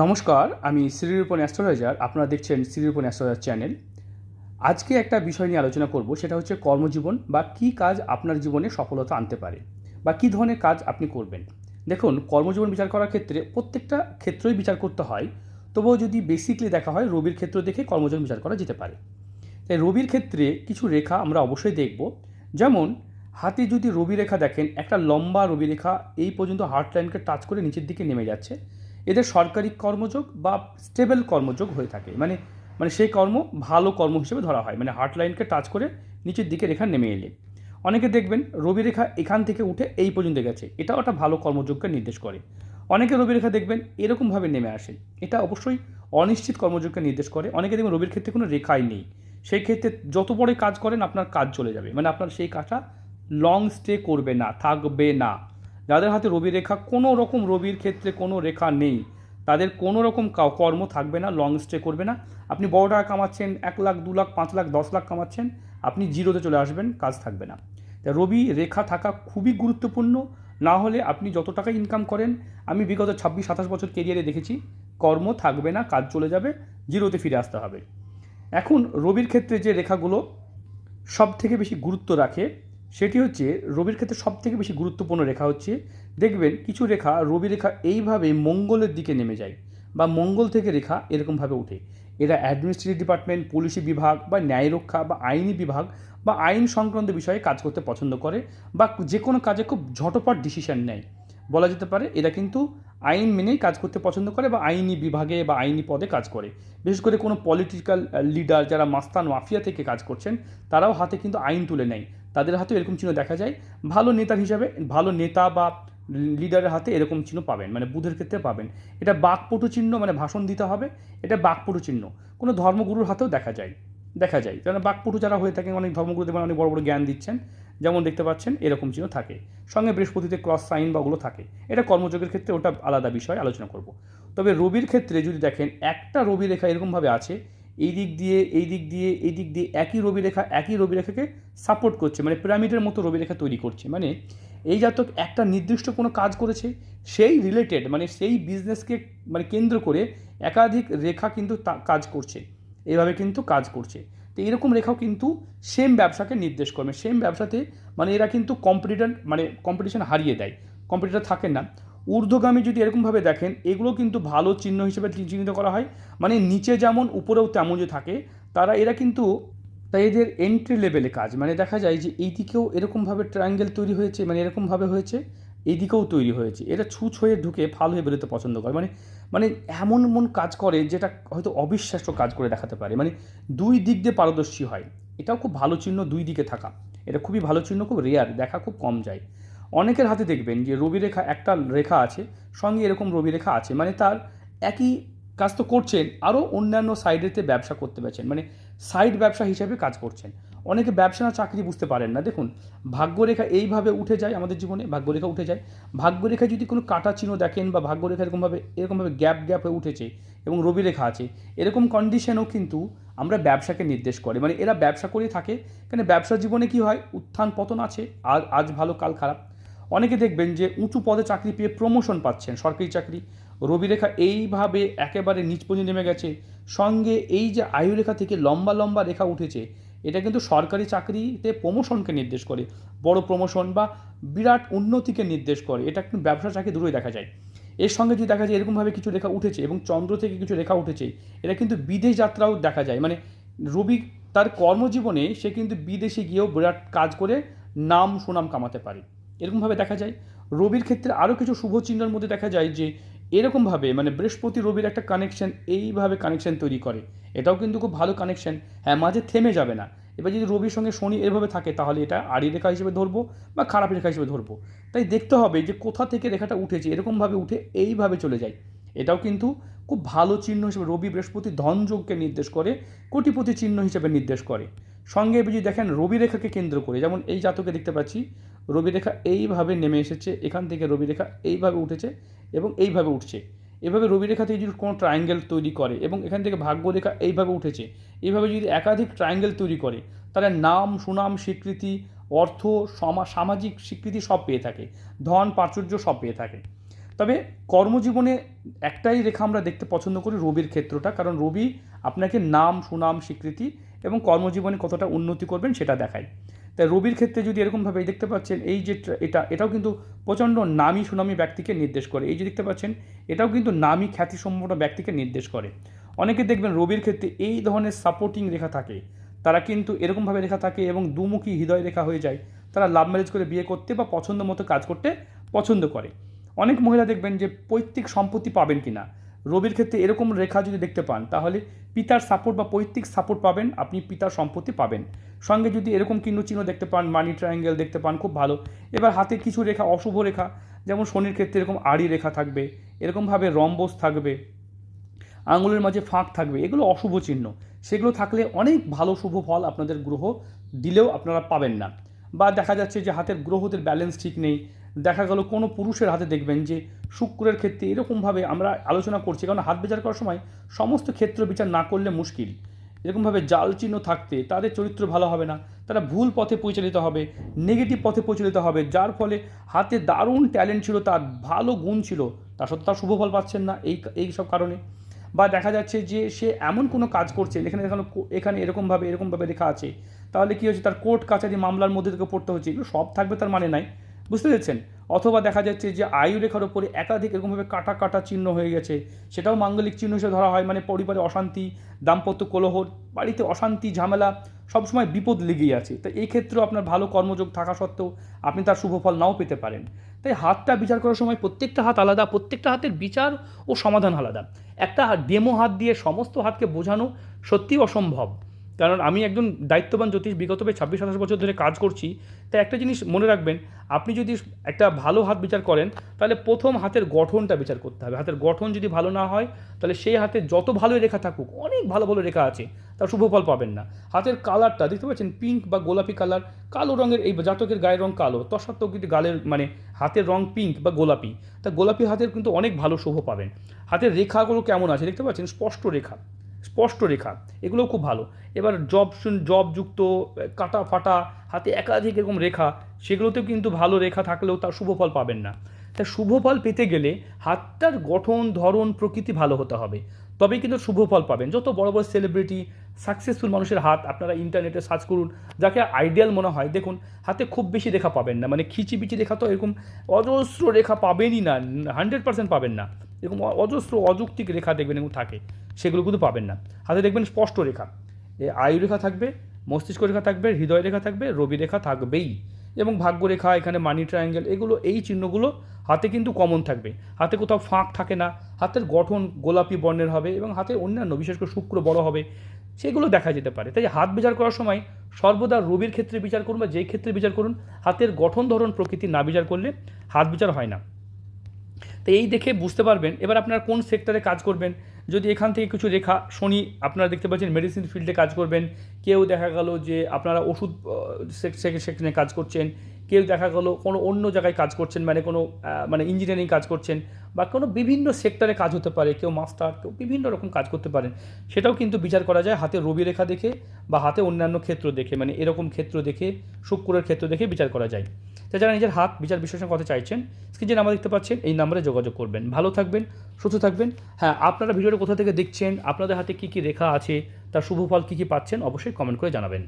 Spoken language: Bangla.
নমস্কার, আমি শ্রীরূপন অ্যাস্ট্রোলজার, আপনারা দেখছেন শ্রীরূপন অ্যাস্ট্রোলজার চ্যানেল। আজকে একটা বিষয় নিয়ে আলোচনা করব, সেটা হচ্ছে কর্মজীবন বা কী কাজ আপনার জীবনে সফলতা আনতে পারে বা কী ধরনের কাজ আপনি করবেন। দেখুন, কর্মজীবন বিচার করার ক্ষেত্রে প্রত্যেকটা ক্ষেত্রই বিচার করতে হয়, তবুও যদি বেসিকলি দেখা হয়, রবির ক্ষেত্র দেখে কর্মজীবন বিচার করা যেতে পারে। তাই রবির ক্ষেত্রে কিছু রেখা আমরা অবশ্যই দেখব। যেমন, হাতে যদি রবি রেখা দেখেন, একটা লম্বা রবি রেখা এই পর্যন্ত হার্ট লাইনকে টাচ করে নিচের দিকে নেমে যাচ্ছে। এদের সরকারি কর্মযোগ বা স্টেবল কর্মযোগ হয়ে থাকে। মানে মানে সেই কর্ম ভালো কর্ম হিসেবে ধরা হয়। মানে হার্ট লাইনকে টাচ করে নিচের দিকে রেখা নেমে এলে। অনেকে দেখবেন রবি রেখা এখান থেকে উঠে এই পর্যন্ত গেছে। এটাও একটা ভালো কর্মযোগকে নির্দেশ করে। অনেকে রবি রেখা দেখবেন এরকমভাবে নেমে আসে। এটা অবশ্যই অনিশ্চিত কর্মযোগকে নির্দেশ করে। অনেকে দেখবেন রবির ক্ষেত্রে কোনো রেখাই নেই। সেই ক্ষেত্রে যত বড় কাজ করেন আপনার কাজ চলে যাবে। মানে আপনার সেই কাজটা লং স্টে করবে না, থাকবে না। যাদের হাতে রবি রেখা, কোনো রকম রবির ক্ষেত্রে কোনো রেখা নেই। তাদের কোনো রকম কর্ম থাকবে না লং স্টে করবে না। আপনি বড় টাকা কামাচ্ছেন, এক লাখ, দু লাখ, পাঁচ লাখ, দশ লাখ কামাচ্ছেন, আপনি জিরোতে চলে আসবেন, কাজ থাকবে না। তাই রবি রেখা থাকা খুবই গুরুত্বপূর্ণ। না হলে আপনি যত টাকা ইনকাম করেন, আমি বিগত ছাব্বিশ, সাতাশ বছর কেরিয়ারে দেখেছি, কর্ম থাকবে না, কাজ চলে যাবে, জিরোতে ফিরে আসতে হবে। এখন রবির ক্ষেত্রে যে রেখাগুলো সব থেকে বেশি গুরুত্ব রাখে সেটি হচ্ছে রবির ক্ষেত্রে সব থেকে বেশি গুরুত্বপূর্ণ রেখা হচ্ছে, দেখবেন কিছু রেখা রবি রেখা এইভাবে মঙ্গলের দিকে নেমে যায় বা মঙ্গল থেকে রেখা এরকমভাবে ওঠে। এরা অ্যাডমিনিস্ট্রেটিভ ডিপার্টমেন্ট পুলিশি বিভাগ বা ন্যায়রক্ষা বা আইনি বিভাগ বা আইন সংক্রান্ত বিষয়ে কাজ করতে পছন্দ করে বা যে কোনো কাজে খুব ঝটপট ডিসিশন নেয়। বলা যেতে পারে এরা কিন্তু আইন মেনেই কাজ করতে পছন্দ করে বা আইনি বিভাগে বা আইনি পদে কাজ করে। বিশেষ করে কোনো পলিটিক্যাল লিডার যারা মাস্তান, মাফিয়া থেকে কাজ করছেন, তারাও হাতে কিন্তু আইন তুলে নেয়। তাদের হাতেও এরকম চিহ্ন দেখা যায়। ভালো নেতার হিসাবে, ভালো নেতা বা লিডারের হাতে এরকম চিহ্ন পাবেন মানে বুধের ক্ষেত্রে পাবেন। এটা বাকপটু চিহ্ন মানে ভাষণ দিতে হবে, এটা বাকপটু চিহ্ন। কোনো ধর্মগুরুর হাতেও দেখা যায় দেখা যায়। কারণ বাকপটু যারা হয়ে থাকেন, অনেক ধর্মগুরু দেখবেন অনেক বড় বড় জ্ঞান দিচ্ছেন, যেমন দেখতে পাচ্ছেন, এরকম চিহ্ন থাকে। সঙ্গে বৃহস্পতিতে ক্রস সাইন বা ওগুলো থাকে। এটা কর্মযোগের ক্ষেত্রে ওটা আলাদা বিষয়, আলোচনা করব। তবে রবির ক্ষেত্রে যদি দেখেন, একটা রবি রেখা এরকমভাবে আছে এই দিক দিয়ে, এই দিক দিয়ে, এই দিক দিয়ে একই রবি রেখা একই রবি রেখাকে সাপোর্ট করছে মানে পিরামিডের মতো রবি রেখা তৈরি করছে। মানে এই জাতক একটা নির্দিষ্ট কোনো কাজ করেছে, সেই রিলেটেড মানে সেই বিজনেসকে মানে কেন্দ্র করে একাধিক রেখা কিন্তু কাজ করছে। এইভাবে কিন্তু কাজ করছে। তো এরকম রেখাও কিন্তু সেম ব্যবসাকে নির্দেশ করবে সেম ব্যবসাতে মানে এরা কিন্তু কম্পিটিটার মানে কম্পিটিশন হারিয়ে দেয়। কম্পিটিটার থাকে না। ঊর্ধ্বগামী যদি এরকমভাবে দেখেন, এগুলো কিন্তু ভালো চিহ্ন হিসেবে চিহ্নিত করা হয়। মানে নিচে যেমন, উপরেও তেমন যে থাকে, তারা, এরা কিন্তু তাই এদের এন্ট্রি লেভেলে কাজ। মানে দেখা যায় যে এই দিকেও এরকমভাবে ট্রায়াঙ্গেল তৈরি হয়েছে মানে এরকমভাবে হয়েছে, এই দিকেও তৈরি হয়েছে। এরা ছুঁচ হয়ে ঢুকে ফাল হয়ে বেরোতে পছন্দ করে। মানে মানে এমন এমন কাজ করে যেটা হয়তো অবিশ্বাস্য কাজ করে দেখাতে পারে। মানে দুই দিক দিয়ে পারদর্শী হয়। এটাও খুব ভালো চিহ্ন দুই দিকে থাকা। এটা খুবই ভালো চিহ্ন, খুব রেয়ার দেখা খুব কম যায়। অনেকের হাতে দেখবেন যে রবি রেখা একটা রেখা আছে, সঙ্গে এরকম রবি রেখা আছে। মানে তার একই কাজ তো করছেন, আরও অন্যান্য সাইডেতে ব্যবসা করতে পারছেন। মানে সাইড ব্যবসা হিসেবে কাজ করছেন। অনেকে ব্যবসা না, চাকরি বুঝতে পারেন না। দেখুন, ভাগ্যরেখা এইভাবে উঠে যায় আমাদের জীবনে, ভাগ্যরেখা উঠে যায়। ভাগ্যরেখায় যদি কোনো কাটা চিহ্ন দেখেন বা ভাগ্যরেখা এরকমভাবে এরকমভাবে গ্যাপ গ্যাপ হয়ে উঠেছে এবং রবি রেখা আছে, এরকম কন্ডিশনও কিন্তু আমরা ব্যবসাকে নির্দেশ করে। মানে এরা ব্যবসা করেই থাকে। কেন, ব্যবসা জীবনে কি হয়? উত্থান পতন আছে। আজ আজ ভালো, কাল খারাপ। অনেকে দেখবেন যে উঁচু পদে চাকরি পেয়ে প্রমোশন পাচ্ছেন। সরকারি চাকরি। রবিরেখা এইভাবে একেবারে নিচ পর্যন্ত নেমে গেছে। সঙ্গে এই যে আয়ুরেখা থেকে লম্বা লম্বা রেখা উঠেছে, এটা কিন্তু সরকারি চাকরিতে প্রমোশনকে নির্দেশ করে। বড় প্রমোশন বা বিরাট উন্নতিকে নির্দেশ করে। এটা কিন্তু ব্যবসা চাকরি দূরই দেখা যায়। এর সঙ্গে যদি দেখা যায় এরকমভাবে কিছু রেখা উঠেছে এবং চন্দ্র থেকে কিছু রেখা উঠেছে, এটা কিন্তু বিদেশ যাত্রাও দেখা যায়। মানে রবি তার কর্মজীবনে সে কিন্তু বিদেশে গিয়েও বিরাট কাজ করে নাম সুনাম কামাতে পারে। এরকমভাবে দেখা যায়। রবির ক্ষেত্রে আরও কিছু শুভ চিহ্নের মধ্যে দেখা যায় যে, এরকমভাবে মানে বৃহস্পতি রবির একটা কানেকশন এইভাবে কানেকশন তৈরি করে। এটাও কিন্তু খুব ভালো কানেকশন হ্যাঁ মাঝে থেমে যাবে না। এবার যদি রবির সঙ্গে শনি এভাবে থাকে, তাহলে এটা আড়ি রেখা হিসেবে ধরবো বা খারাপ রেখা হিসেবে ধরবো। তাই দেখতে হবে যে, কোথা থেকে রেখাটা উঠেছে, এরকমভাবে উঠে এইভাবে চলে যায়। এটাও কিন্তু খুব ভালো চিহ্ন হিসেবে রবি বৃহস্পতি ধনযোগকে নির্দেশ করে, কোটিপতি চিহ্ন হিসেবে নির্দেশ করে। সঙ্গে যদি দেখেন, রবি রেখাকে কেন্দ্র করে, যেমন এই জাতকে দেখতে পাচ্ছি রবি রেখা এইভাবে নেমে এসেছে, এখান থেকে রবি রেখা এইভাবে উঠেছে এবং এইভাবে উঠছে। এভাবে রবি রেখা থেকে যদি কোনো ট্রায়াঙ্গেল তৈরি করে এবং এখান থেকে ভাগ্য রেখা এইভাবে উঠেছে এইভাবে যদি একাধিক ট্রায়াঙ্গেল তৈরি করে, তাহলে নাম, সুনাম, স্বীকৃতি, অর্থ, সমা, সামাজিক স্বীকৃতি সব পেয়ে থাকে, ধন, প্রাচুর্য সব পেয়ে থাকে। তবে কর্মজীবনে একটাই রেখা আমরা দেখতে পছন্দ করি রবির ক্ষেত্রটা, কারণ রবি আপনাকে নাম, সুনাম, স্বীকৃতি এবং কর্মজীবনে কতটা উন্নতি করবেন সেটা দেখায়। তাই রবির ক্ষেত্রে যদি এরকমভাবে দেখতে পাচ্ছেন, এই যে এটা, এটাও কিন্তু প্রচণ্ড নামী সুনামি ব্যক্তিকে নির্দেশ করে। এই যে দেখতে পাচ্ছেন, এটাও কিন্তু নামী খ্যাতিসম্পন্ন ব্যক্তিকে নির্দেশ করে। অনেকে দেখবেন রবির ক্ষেত্রে এই ধরনের সাপোর্টিং রেখা থাকে। তারা কিন্তু এরকমভাবে রেখা থাকে এবং দুমুখী হৃদয় রেখা হয়ে যায়। তারা লাভ ম্যারেজ করে বিয়ে করতে বা পছন্দ মতো কাজ করতে পছন্দ করে। অনেক মহিলা দেখবেন যে পৈতৃক সম্পত্তি পাবেন কি না রবির ক্ষেত্রে এরকম রেখা যদি দেখতে পান, তাহলে পিতার সাপোর্ট বা পৈতৃক সাপোর্ট পাবেন, আপনি পিতার সম্পত্তি পাবেন। সঙ্গে যদি এরকম চিহ্ন চিহ্ন দেখতে পান মানি ট্রায়াঙ্গেল দেখতে পান, খুব ভালো। এবার হাতে কিছু রেখা, অশুভ রেখা, যেমন শনির ক্ষেত্রে এরকম আড়ি রেখা থাকবে, এরকমভাবে রম্বস থাকবে, আঙুলের মাঝে ফাঁক থাকবে, এগুলো অশুভ চিহ্ন। সেগুলো থাকলে অনেক ভালো শুভ ফল আপনাদের গ্রহ দিলেও আপনারা পাবেন না। বা দেখা যাচ্ছে যে হাতের গ্রহদের ব্যালেন্স ঠিক নেই দেখা গেল কোনো পুরুষের হাতে দেখবেন যে শুক্রের ক্ষেত্রে এরকমভাবে আমরা আলোচনা করছি। কারণ হাত বিচার করার সময় সমস্ত ক্ষেত্র বিচার না করলে মুশকিল। এরকমভাবে জাল চিহ্ন থাকতে তাদের চরিত্র ভালো হবে না, তারা ভুল পথে পরিচালিত হবে নেগেটিভ পথে পরিচালিত হবে, যার ফলে হাতে দারুণ ট্যালেন্ট ছিল, তার ভালো গুণ ছিল, তা সত্ত্বেও তার শুভ ফল পাচ্ছেন না এই এই সব কারণে। বা দেখা যাচ্ছে যে সে এমন কোনো কাজ করছে, এখানে এখানে এখানে এরকমভাবে এরকমভাবে লেখা আছে। তাহলে কী হচ্ছে তার কোর্ট কাছারি মামলার মধ্যে থেকে পড়তে হচ্ছে। এগুলো সব থাকবে তার মানে নাই। বুঝতে পেরেছেন? অথবা দেখা যাচ্ছে যে আয়ু রেখার ওপরে একাধিক এরকমভাবে কাটা কাটা চিহ্ন হয়ে গেছে, সেটাও মাঙ্গলিক চিহ্ন হিসেবে ধরা হয় মানে পরিবারে অশান্তি, দাম্পত্য কলহ বাড়িতে অশান্তি, ঝামেলা, সবসময় বিপদ লেগেই আছে। তো এই ক্ষেত্রেও আপনার ভালো কর্মযোগ থাকা সত্ত্বেও আপনি তার শুভ ফল নাও পেতে পারেন। তাই হাতটা বিচার করার সময় প্রত্যেকটা হাত আলাদা, প্রত্যেকটা হাতের বিচার ও সমাধান আলাদা। একটা ডেমো হাত দিয়ে সমস্ত হাতকে বোঝানো সত্যিই অসম্ভব। কারণ আমি একজন দায়িত্ববান জ্যোতিষ, বিগত প্রায় ছাব্বিশ সাতাশ বছর ধরে কাজ করছি। তাই একটা জিনিস মনে রাখবেন, আপনি যদি একটা ভালো হাত বিচার করেন, তাহলে প্রথম হাতের গঠনটা বিচার করতে হবে। হাতের গঠন যদি ভালো না হয়, তাহলে সেই হাতে যত ভালো রেখা থাকুক, অনেক ভালো ভালো রেখা আছে, তার শুভ ফল পাবেন না। হাতের কালারটা দেখতে পাচ্ছেন পিঙ্ক বা গোলাপি কালার কালো রঙের এই জাতকের গায়ের রং কালো তৎসত্ত্বেও কিন্তু গালের মানে হাতের রং পিঙ্ক বা গোলাপি, তা গোলাপি হাতের কিন্তু অনেক ভালো শুভ পাবেন। হাতের রেখাগুলো কেমন আছে, দেখতে পাচ্ছেন, স্পষ্ট রেখা। স্পষ্ট রেখা, এগুলোও খুব ভালো। এবার জব জবযুক্ত, কাটা ফাটা, হাতে একাধিক এরকম রেখা, সেগুলোতেও কিন্তু ভালো রেখা থাকলেও তার শুভ ফল পাবেন না। তা শুভ ফল পেতে গেলে হাতটার গঠন, ধরন, প্রকৃতি ভালো হতে হবে। তবেই কিন্তু শুভ ফল পাবেন। যত বড় বড় সেলিব্রিটি সাকসেসফুল মানুষের হাত আপনারা ইন্টারনেটে সার্চ করুন, যাকে আইডিয়াল মনে হয়, দেখুন, হাতে খুব বেশি রেখা পাবেন না মানে খিচি খিচিবিচি রেখা তো এরকম অজস্র রেখা পাবেনই না হান্ড্রেড পার্সেন্ট পাবেন না, এরকম অজস্র অযৌক্তিক রেখা দেখবেন এরকম থাকে, সেগুলো কিন্তু পাবেন না। হাতে দেখবেন স্পষ্ট রেখা আয়ু রেখা থাকবে, মস্তিষ্ক রেখা থাকবে, হৃদয় রেখা থাকবে, রবি রেখা থাকবেই। এবং ভাগ্যরেখা, এখানে মানি ট্রায়াঙ্গেল এগুলো, এই চিহ্নগুলো হাতে কিন্তু কমন থাকবে। হাতে কোথাও ফাঁক থাকে না। হাতের গঠন গোলাপি বর্ণের হবে এবং হাতে অন্যান্য, বিশেষ করে শুক্র বড় হবে, সেগুলো দেখা যেতে পারে। তাই হাত বিচার করার সময় সর্বদা রবির ক্ষেত্রে বিচার করুন বা যেই ক্ষেত্রে বিচার করুন, হাতের গঠন ধরন প্রকৃতি না বিচার করলে হাত বিচার হয় না। তো এই দেখে বুঝতে পারবেন, এবার আপনারা কোন সেক্টরে কাজ করবেন যদি এখান থেকে কিছু রেখা শনি, আপনারা দেখতে পাচ্ছেন মেডিসিন ফিল্ডে কাজ করবেন। কেউ দেখা গেল যে আপনারা ওষুধ সেখানে কাজ করছেন। কেউ দেখা গেল কোনো অন্য জায়গায় কাজ করছেন মানে কোনো মানে ইঞ্জিনিয়ারিং কাজ করছেন বা কোনো বিভিন্ন সেক্টরে কাজ হতে পারে, কেউ মাস্টার কেউ বিভিন্ন রকম কাজ করতে পারেন। সেটাও কিন্তু বিচার করা যায় হাতে রবি রেখা দেখে বা হাতে অন্যান্য ক্ষেত্র দেখে মানে এরকম ক্ষেত্র দেখে শুক্রের ক্ষেত্র দেখে বিচার করা যায়। তো যারা নিজের হাত বিচার বিশ্লেষণ করতে চাইছেন, স্ক্রিনে নাম্বার দেখতে পাচ্ছেন, এই নাম্বারে যোগাযোগ করবেন। ভালো থাকবেন, সুস্থ থাকবেন। হ্যাঁ আপনারা ভিডিওটা কোথা থেকে দেখছেন, আপনাদের হাতে কী কী রেখা আছে, তার শুভ ফল কী কী পাচ্ছেন, অবশ্যই কমেন্ট করে জানাবেন।